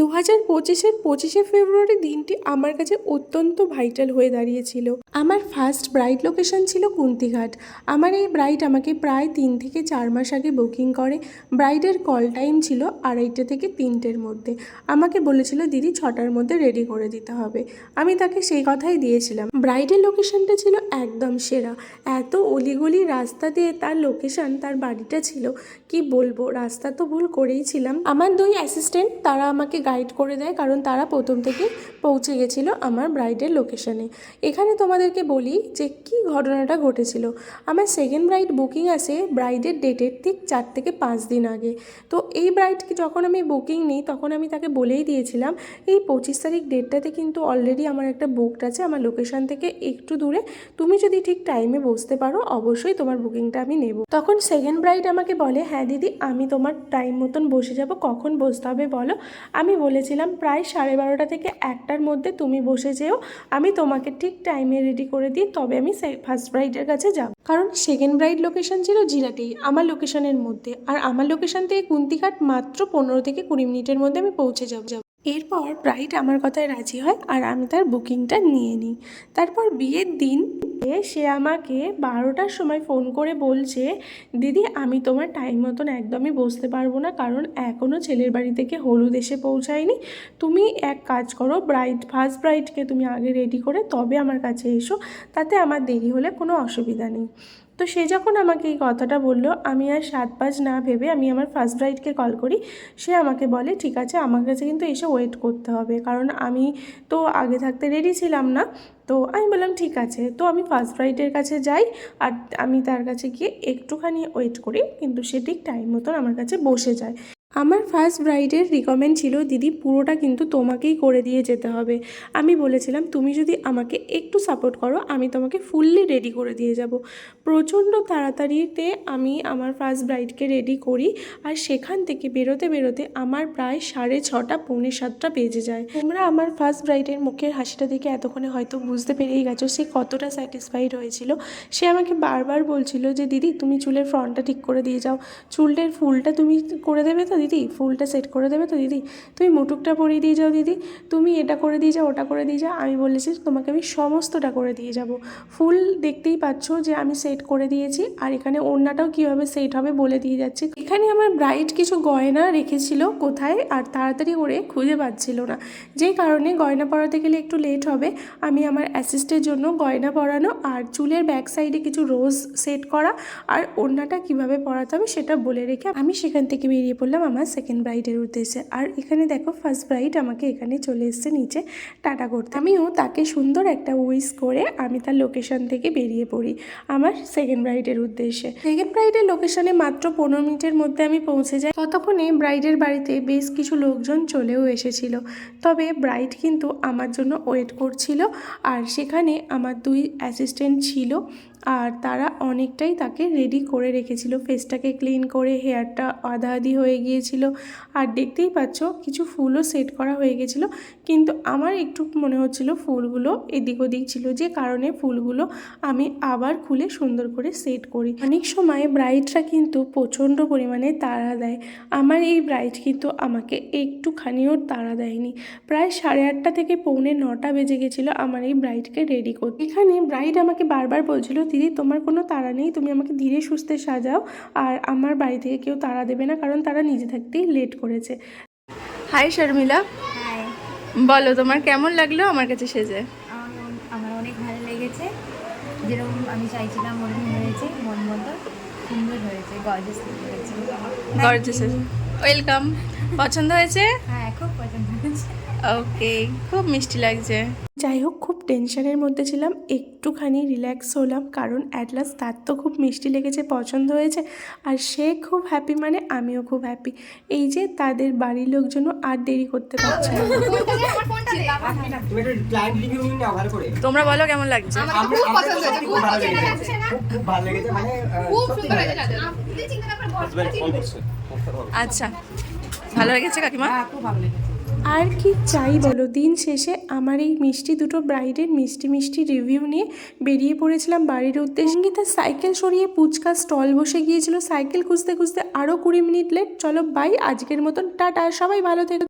দু হাজার পঁচিশের পঁচিশে ফেব্রুয়ারি দিনটি আমার কাছে অত্যন্ত ভাইটাল হয়ে দাঁড়িয়েছিল। আমার ফার্স্ট ব্রাইড লোকেশন ছিল কুন্তিঘাট। আমার এই ব্রাইড আমাকে প্রায় তিন থেকে চার মাস আগে বুকিং করে। ব্রাইডের কল টাইম ছিল আড়াইটে থেকে তিনটের মধ্যে। আমাকে বলেছিল, দিদি, ছটার মধ্যে রেডি করে দিতে হবে। আমি তাকে সেই কথাই দিয়েছিলাম। ব্রাইডের লোকেশনটা ছিল একদম সেরা। এত অলিগলি রাস্তা দিয়ে তার লোকেশন তার বাড়িটা ছিল, কি বলব? রাস্তা তো ভুল করেইছিলাম আমার দুই অ্যাসিস্ট্যান্ট তারা আমাকে গাইড করে দেয়, কারণ তারা প্রথম থেকে পৌঁছে গেছিল আমার ব্রাইডের লোকেশানে এখানে তোমাদেরকে বলি যে কি ঘটনাটা ঘটেছিল। আমার সেকেন্ড ব্রাইড বুকিং আছে ব্রাইডের ডেটের ঠিক চার থেকে পাঁচ দিন আগে। তো এই ব্রাইডকে যখন আমি বুকিং নিই, তখন আমি তাকে বলেই দিয়েছিলাম, এই পঁচিশ তারিখ ডেটটাতে কিন্তু অলরেডি আমার একটা বুকড আছে, আমার লোকেশন থেকে একটু দূরে। তুমি যদি ঠিক টাইমে বসতে পারো, অবশ্যই তোমার বুকিংটা আমি নেব। তখন সেকেন্ড ব্রাইড আমাকে বলে হ্যাঁ দিদি, আমি তোমার টাইম মতন বসে যাব। কখন বসতে হবে বলো? আমি বলেছিলাম প্রায় সাড়ে বারোটা থেকে একটার মধ্যে তুমি বসে যেও। আমি তোমাকে ঠিক টাইমে রেডি করে দিই, তবে আমি ফার্স্ট ব্রাইডের কাছে যাব। কারণ সেকেন্ড ব্রাইড লোকেশন ছিল জিরাটেই আমার লোকেশনের মধ্যে। আর আমার লোকেশন থেকে কুন্তিঘাট মাত্র পনেরো থেকে কুড়ি মিনিটের মধ্যে আমি পৌঁছে যাব। এরপর ব্রাইড আমার কথায় রাজি হয় আর আমি তার বুকিংটা নিয়ে নিই। তারপর বিয়ের দিন সে আমাকে বারোটার সময় ফোন করে বলছে, দিদি, আমি তোমার টাইম মতন একদমই বসতে পারব না কারণ এখনও ছেলের বাড়ি থেকে হলুদ এসে পৌঁছায়নি। তুমি এক কাজ করো ব্রাইড ফার্স্ট ব্রাইডকে তুমি আগে রেডি করে তবে আমার কাছে এসো, তাতে আমার দেরি হলে কোনো অসুবিধা নেই। তো সে যখন আমাকে এই কথাটা বলল, আমি আর সাত পাঁচ না ভেবে আমি আমার ফার্স্ট ব্রাইডকে কল করি। সে আমাকে বলে, ঠিক আছে, আমার কাছে কিন্তু এসে ওয়েট করতে হবে। কারণ আমি তো আগে থাকতে রেডি ছিলাম না। তো আমি বললাম, ঠিক আছে। তো আমি ফার্স্ট ব্রাইডের কাছে যাই আর আমি তার কাছে গিয়ে একটুখানি ওয়েট করি। কিন্তু সে ঠিক টাইম মতন আমার কাছে বসে যায়। আমার ফার্স্ট ব্রাইডের রিকমেন্ড ছিল, দিদি, পুরোটা কিন্তু তোমাকেই করে দিয়ে যেতে হবে। আমি বলেছিলাম, তুমি যদি আমাকে একটু সাপোর্ট করো, আমি তোমাকে ফুললি রেডি করে দিয়ে যাব। প্রচণ্ড তাড়াতাড়িতে আমি আমার ফার্স্ট ব্রাইডকে রেডি করি, আর সেখান থেকে বেরোতে বেরোতে আমার প্রায় সাড়ে ছটা, পৌনে সাতটা বেজে যায়। তোমরা আমার ফার্স্ট ব্রাইডের মুখের হাসিটা দেখে এতক্ষণে হয়তো বুঝতে পেরেই গেছো, সে কতটা স্যাটিসফাইড হয়েছিল। সে আমাকে বারবার বলছিল যে, দিদি, তুমি চুলের ফ্রন্টটা ঠিক করে দিয়ে যাও। চুলটার ফুলটা তুমি করে দেবে তো দিদি, ফুলটা সেট করে দেবে তো দিদি। তুমি মুটুকটা পরিয়ে দিয়ে যাও দিদি। তুমি এটা করে দিয়ে যাও, ওটা করে দিয়ে যাও। আমি বলেছি তোমাকে আমি সমস্তটা করে দিয়ে যাব। ফুল দেখতেই পাচ্ছ যে আমি সেট করে দিয়েছি আর এখানে ওড়নাটাও কীভাবে সেট হবে বলে দিয়ে যাচ্ছি। এখানে আমার ব্রাইট কিছু গয়না রেখেছিল কোথায় আর তাড়াতাড়ি করে খুঁজে পাচ্ছিল না। যেই কারণে গয়না পরাতে গেলে একটু লেট হবে। আমি আমার অ্যাসিস্টের জন্য গয়না পরানো আর চুলের ব্যাক সাইডে কিছু রোজ সেট করা আর ওড়নাটা কীভাবে পরাতে হবে সেটা বলে রেখে আমি সেখান থেকে বেরিয়ে পড়লাম। আমার সেকেন্ড ব্রাইডের উদ্দেশ্যে। আর এখানে দেখো ফার্স্ট ব্রাইড আমাকে এখানে চলে এসছে নিচে টাটা করতে। আমিও তাকে সুন্দর একটা উইস করে আমি তার লোকেশন থেকে বেরিয়ে পড়ি আমার সেকেন্ড ব্রাইডের উদ্দেশ্যে। সেকেন্ড ব্রাইডের লোকেশনে মাত্র পনেরো মিনিটের মধ্যে আমি পৌঁছে যাই। ততক্ষণে ব্রাইডের বাড়িতে বেশ কিছু লোকজন চলেও এসেছিল। তবে ব্রাইড কিন্তু আমার জন্য ওয়েট করছিল। আর সেখানে আমার দুই অ্যাসিস্ট্যান্ট ছিল। আর তারা অনেকটাই তাকে রেডি করে রেখেছিল। ফেসটাকে ক্লিন করে হেয়ারটা আধা আধি হয়ে গিয়েছিল। আর দেখতেই পাচ্ছ, কিছু ফুলও সেট করা হয়ে গেছিল কিন্তু আমার একটু মনে হচ্ছিল ফুলগুলো এদিক ওদিক ছিল যে কারণে ফুলগুলো আমি আবার খুলে সুন্দর করে সেট করি। অনেক সময় ব্রাইডরা কিন্তু প্রচণ্ড পরিমাণে তাড়া দেয়। আমার এই ব্রাইড কিন্তু আমাকে একটুখানিও তাড়া দেয়নি। প্রায় সাড়ে আটটা থেকে পৌনে নটা বেজে গেছিল আমার এই ব্রাইডকে রেডি করতে। এখানে ব্রাইড আমাকে বারবার বলছিল দিদি তোমার কোনো তাড়া নেই। তুমি আমাকে ধীরে সুস্থে সাজাও। আর আমার বাড়ি থেকে কেউ তাড়া দেবে না কারণ তারা নিজে থাকতেই লেট করেছে। হাই শর্মিলা। হাই বলো তোমার কেমন লাগল আমার কাছে সেজে? আমার আমার অনেক ভালো লেগেছে। যেরকম আমি চাইছিলাম ওরকম হয়েছে মন মতো সুন্দর হয়েছে গর্জেস হয়েছে। গর্জেস ওয়েলকাম পছন্দ হয়েছে? হ্যাঁ খুব পছন্দ হয়েছে। ওকে খুব মিষ্টি লাগছে। যাই হোক খুব টেনশনের মধ্যে ছিলাম একটুখানি রিল্যাক্স হলাম কারণ অ্যাটলাস তার তো খুব মিষ্টি লেগেছে পছন্দ হয়েছে আর সে খুব হ্যাপি মানে আমিও খুব হ্যাপি এই যে তাদের বাড়ির লোকজনও আর দেরি করতে পারছে তোমরা বলো কেমন লাগছে? আমার খুব পছন্দ হয়েছে খুব ভালো লেগেছে। খুব খুব ভালো লেগেছে মানে খুব সুন্দর হয়েছে আচ্ছা ভালো লেগেছে কাকিমা? হ্যাঁ খুব ভালো লেগেছে। আর কি চাই বলো? দিন শেষে আমার এই মিষ্টি দুটো ব্রাইডের মিষ্টি মিষ্টি রিভিউ নিয়ে বেরিয়ে পড়েছিলাম বাড়ির উদ্দেশ্যে। সঙ্গীতা সাইকেল সরিয়ে পুচকা স্টল বসে গিয়েছিল। সাইকেল খুঁজতে খুঁজতে আরও কুড়ি মিনিট লেট চলো বাই আজকের মতন, টাটা। সবাই ভালো থেকো।